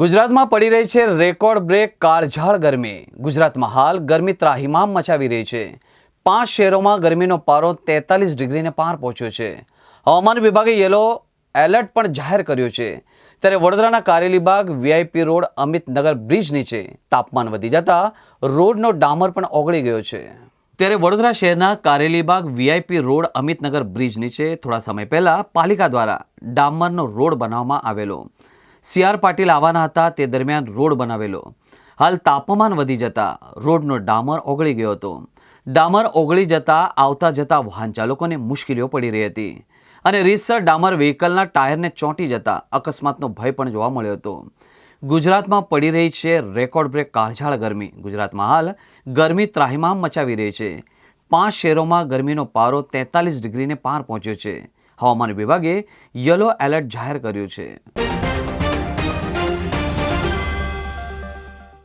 ગુજરાતમાં પડી રહી છે રેકોર્ડ બ્રેક કાળઝાળ ગરમી. ગુજરાતમાં હાલ ગરમી ત્રાહિમામ મચાવી રહી છે. પાંચ શહેરોમાં ગરમીનો પારો તેતાલીસ ડિગ્રીને પાર પહોંચ્યો છે. હવામાન વિભાગે યલો એલર્ટ પણ જાહેર કર્યો છે. ત્યારે વડોદરાના Karelibaug VIP road, Amitnagar bridge નીચે તાપમાન વધી જતા રોડનો ડામર પણ ઓગળી ગયો છે. ત્યારે વડોદરા શહેરના Karelibaug VIP road, Amitnagar bridge નીચે થોડા સમય પહેલાં પાલિકા દ્વારા ડામરનો રોડ બનાવવામાં આવેલો. સીઆર પાટીલ આવવાના હતા તે દરમિયાન રોડ બનાવેલો. હાલ તાપમાન વધી જતા રોડનો ડામર ઓગળી ગયો હતો. ડામર ઓગળી જતા આવતા જતા વાહન ચાલકોને મુશ્કેલીઓ પડી રહી હતી અને રીતસર ડામર વ્હીકલના ટાયરને ચોંટી જતા અકસ્માતનો ભય પણ જોવા મળ્યો હતો. ગુજરાતમાં પડી રહી છે રેકોર્ડ બ્રેક કાળઝાળ ગરમી. ગુજરાતમાં હાલ ગરમી ત્રાહિમામ મચાવી રહી છે. પાંચ શહેરોમાં ગરમીનો પારો તેતાલીસ ડિગ્રીને પાર પહોંચ્યો છે. હવામાન વિભાગે યલો એલર્ટ જાહેર કર્યું છે.